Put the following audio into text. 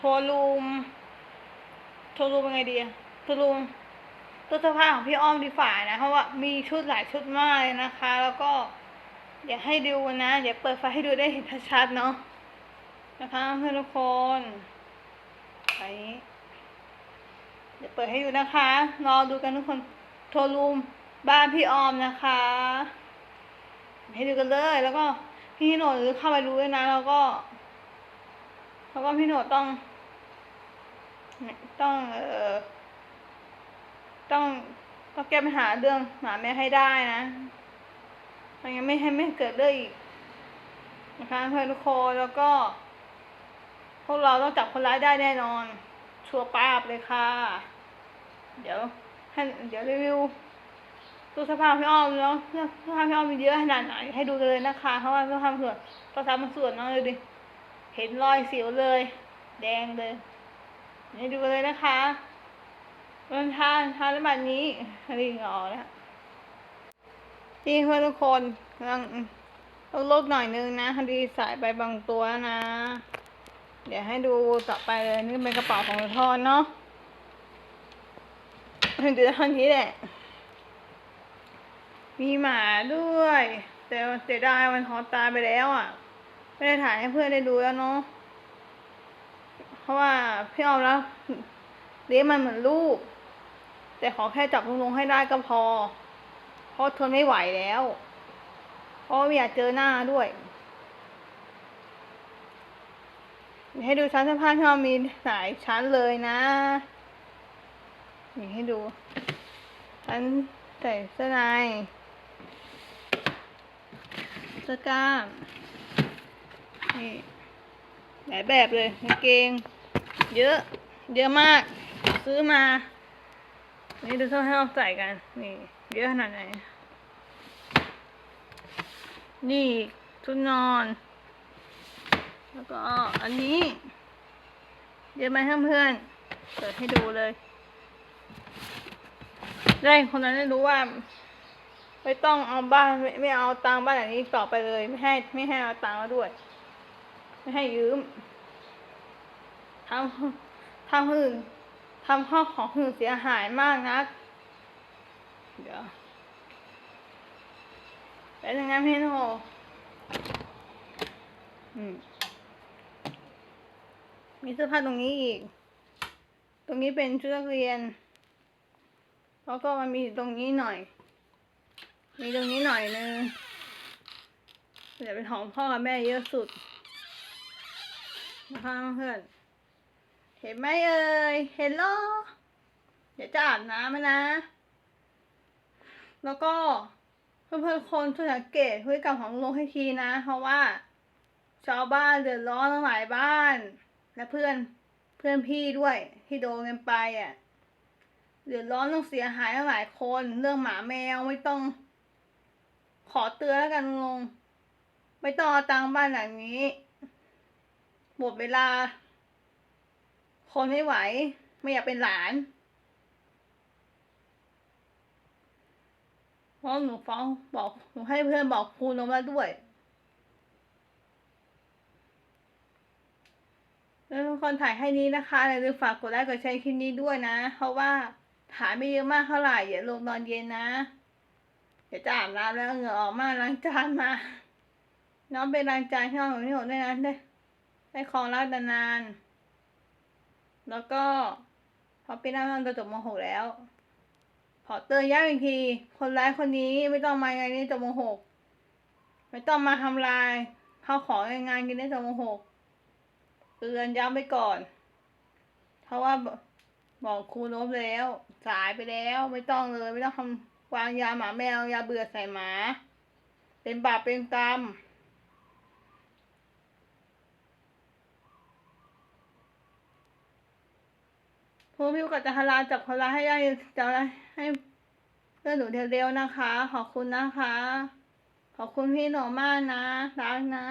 โทรลูม โทรลูมเป็นไงดีอะโทรลูมตู้เสื้อผ้าของพี่อ้อมดีฝ่านะเพราะว่ามีชุดหลายชุดมากเลยนะคะ แล้วก็เดี๋ยวให้ดูนะเดี๋ยวเปิดไฟให้ดูได้เห็นชัดๆเนาะนะคะเพื่อนทุกคนไปเดี๋ยวเปิดให้ดูนะคะ รอดูกันทุกคนโทรรูมบ้านพี่ออมนะคะ ให้ดูกันเลย แล้วก็พี่โหนดหรือเข้าไปดูด้วยนะ แล้วก็ แล้วก็พี่โหนดต้อง ต้องเออต้องต้องแก้ปัญหาเรื่องหมาแม่ให้ได้นะไม่งั้นไม่ให้ไม่เกิดเรื่องอีกนะคะเพื่อนทุกคนแล้วก็ พวกเราต้องจับคนร้ายได้แน่นอน ชัวร์ป้าบเลยค่ะ เดี๋ยวให้เดี๋ยวรีวิวตู้เสื้อผ้าพี่อ้อมแล้วเสื้อผ้าพี่อ้อมมีเยอะขนาดไหนให้ดูเลยนะคะเพราะว่าเสื้อผ้าส่วนตู้เสื้อผ้ามันส่วนเน้องเลยดิเห็นรอยสิวเลย แดงเลย ให้ดูเลยนะคะวันทานทานแล้วแบบนี้รีงออกแล้วนี่เพื่อนทุกคนกำลังต้องลดหน่อยนึงนะดีสายไปบางตัวนะ เดี๋ยวให้ดูต่อไปเลยนี่เป็นกระเป๋าของทอนเนาะถึงจะท่านี้แหละ มีหมาด้วย แต่เสียดายมันทอตายไปแล้วอะ ไม่ได้ถ่ายให้เพื่อนได้ดูแล้วเนาะ เพราะว่าพี่ออมแล้วเลี้ยงมันเหมือนลูก แต่ขอแค่จับลุงๆให้ได้ก็พอ เพราะทนไม่ไหวแล้ว เพราะไม่อยากเจอหน้าด้วยให้ดูชั้นเสื้อผ้าที่เรามีหลายชั้นเลยนะนี่ให้ดูชั้นใส่เสื้อในเสื้อกล้ามนี่ หลายแบบเลยกางเกง เยอะ เยอะมาก ซื้อมา นี่ดูเสื้อผ้เราใส่กัน นี่ เยอะขนาดไหน นี่ชุดนอน แล้วก็อันนี้ เยวมาให้เพื่อนๆเปิดให้ดูเลย ได้คนนั้นได้รู้ว่าไม่ต้องเอาบ้านไม่ไม่เอาตังค์บ้านหลังนี้ต่อไปเลย ไม่ให้ไม่ให้เอาตังค์มาด้วย ไม่ให้ยืมทำทำหื่นทำข้าวของหื่นเสียหายมากนะเดี๋ยวแล้วยังไงพี่โนอืมมีเสื้อผ้าตรงนี้อีก ตรงนี้เป็นชุดนักเรียน แล้วก็มันมีตรงนี้หน่อย มีตรงนี้หน่อยนึงเดี๋ยวเป็นของพ่อกับแม่เยอะสุด นะคะเพื่อน เห็นไหมเอ่ย เห็นหรอเดี๋ยวจะอาบน้ำนะ แล้วก็เพื่อนๆคนช่วยสังเกตพฤติกรรมของลุงให้ทีนะ เพราะว่า ชาวบ้านเดือดร้อนทั้งหลายบ้าน และเพื่อนเพื่อนพี่ด้วยที่โดนกันไปอะเดือดร้อนต้องเสียหายหลายคน เรื่องหมาแมวไม่ต้อง ขอเตือนแล้วกันลุงไม่ต้องเอาตังค์บ้านหลังนี้ หมดเวลา คนไม่ไหว ไม่อยากเป็นหลานเพราะหนูฟ้องบอกหนูให้เพื่อนบอกครูลงมาด้วยแล้วทุกคนถ่ายให้นี้นะคะอย่าลืมฝากกดไลค์กดแชร์คลิปนี้ด้วยนะ เพราะว่าถ่ายไม่เยอะมากเท่าไหร่อย่าลงตอนเย็นนะเดี๋ยวจะอาบน้ำแล้วเหงื่อออกมาล้างจานมา น้องเป็นล้างจานที่ห้องของพี่หนด้วยนะได้ ได้ของรักนานๆแล้วก็พอปีหน้าน้องจะจบม .6 แล้ว ขอเตือนย้ำอีกที คนร้ายคนนี้ไม่ต้องมาไงนนี้จบม .6 ไม่ต้องมาทำลายข้าวของในงานกินได้จบม .6 เตือนย้ำไปก่อน เพราะว่าบบอกครูลบแล้ว สายไปแล้วไม่ต้องเลย ไม่ต้องทำวางยาหมาแมวยาเบื่อใส่หมา เป็นบาปเป็นกรรม ผู้พิวกับจักรลาจับคนร้ายให้ได้จะให้เพื่อนหนูเร็วๆนะคะ ขอบคุณนะคะ ขอบคุณพี่หนูมากนะรักนะ